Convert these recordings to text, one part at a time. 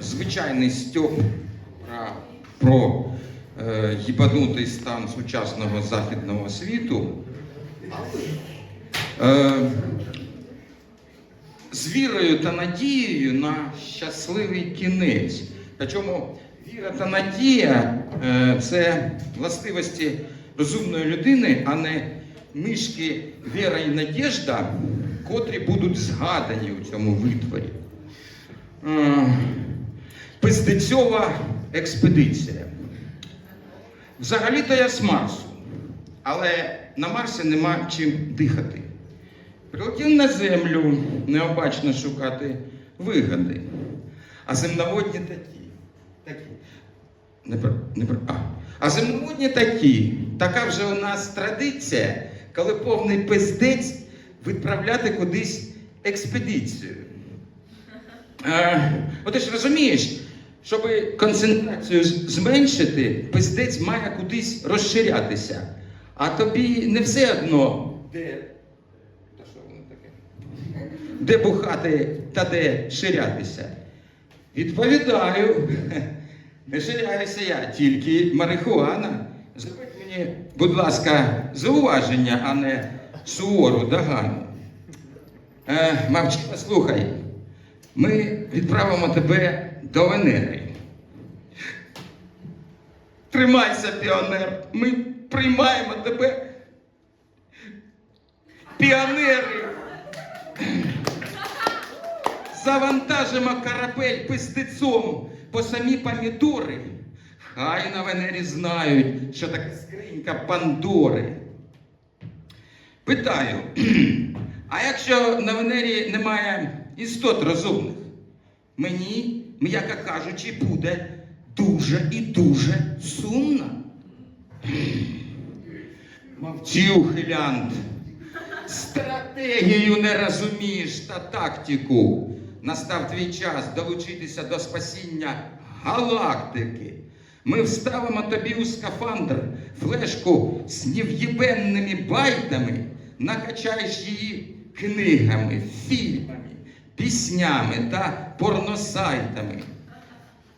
звичайний стьоп про, е, їбанутий стан сучасного західного світу. Е, з вірою та надією на щасливий кінець. Причому віра та надія е, це властивості розумної людини, а не мишки віра і надіжда, котрі будуть згадані у цьому витворі. Пиздецьова експедиція. Взагалі-то я з Марсу, але на Марсі нема чим дихати. Прилетів на землю необачно шукати вигоди. А земноводні такі. такі. Не, про- не, про- а. а земноводні такі. Така вже у нас традиція, коли повний пиздець відправляти кудись експедицію. Е, ти ж розумієш, щоб концентрацію зменшити, пиздець має кудись розширятися. А тобі не все одно, де. Та що воно таке? Де бухати та де ширятися. Відповідаю, не ширяюся я, тільки марихуана. Зробіть мені, будь ласка, зауваження, а не сувору догану. Е, мовчи, слухай. Ми відправимо тебе до Венери. Тримайся, піонер. Ми приймаємо тебе. Піонери. Завантажимо корабель пистецом по самі помідори. Хай на Венері знають, що таке скринька Пандори. Питаю, а якщо на Венері немає істот розумних, мені, м'яко кажучи, буде дуже і дуже сумно. Мовчи, ухилянт. Стратегію не розумієш та тактику. Настав твій час долучитися до спасіння галактики. Ми вставимо тобі у скафандр флешку з нев'єбенними байтами, накачаєш її книгами, фільмами, піснями та порносайтами.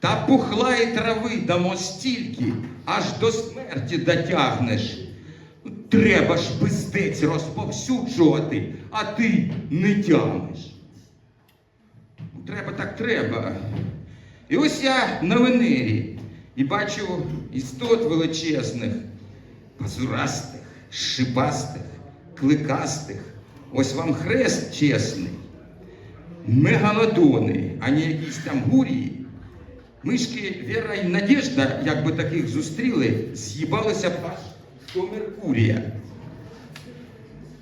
Та пухла і трави дамо стільки, аж до смерті дотягнеш. Треба ж пиздець розповсюджувати, а ти не тягнеш. Треба так треба. І ось я на Венері і бачу істот величезних, пазурастих, шипастих, кликастих. Ось вам хрест чесний. Мегалодони, а не якісь там гурії. Мишки Віра і Надежда, як би таких зустріли, з'їбалися б аж до Меркурія.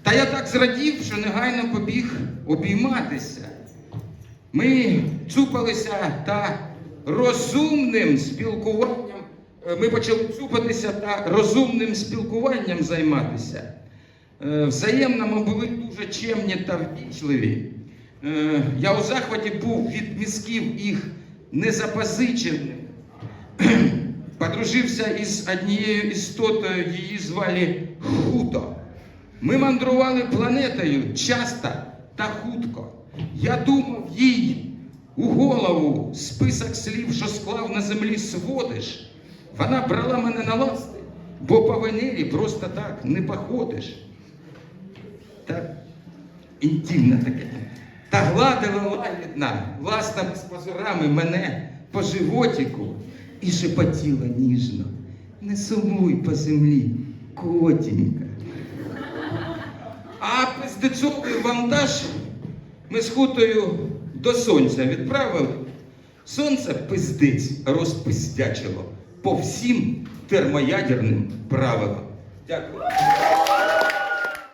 Та я так зрадів, що негайно побіг обійматися. Ми цупалися та розумним спілкуванням. е, Ми почали цупатися та розумним спілкуванням займатися. Е, Взаємно ми були дуже чемні та ввічливі. Е, Я у захваті був від мізків їх незапозичених. Подружився із однією істотою, її звали Хуто. Ми мандрували планетою часто та хутко. Я думав їй у голову список слів, що склав на землі сводиш. Вона брала мене на ласти, бо по Венері просто так не походиш. Так інтимно таке. Та гладила лагідна, ластами з пазурами мене по животику і шепотіла ніжно. Не сумуй по землі, котінька. А пиздецовий вантаж ми з хутою до сонця відправили. Сонце пиздець розпиздячило по всім термоядерним правилам. Дякую.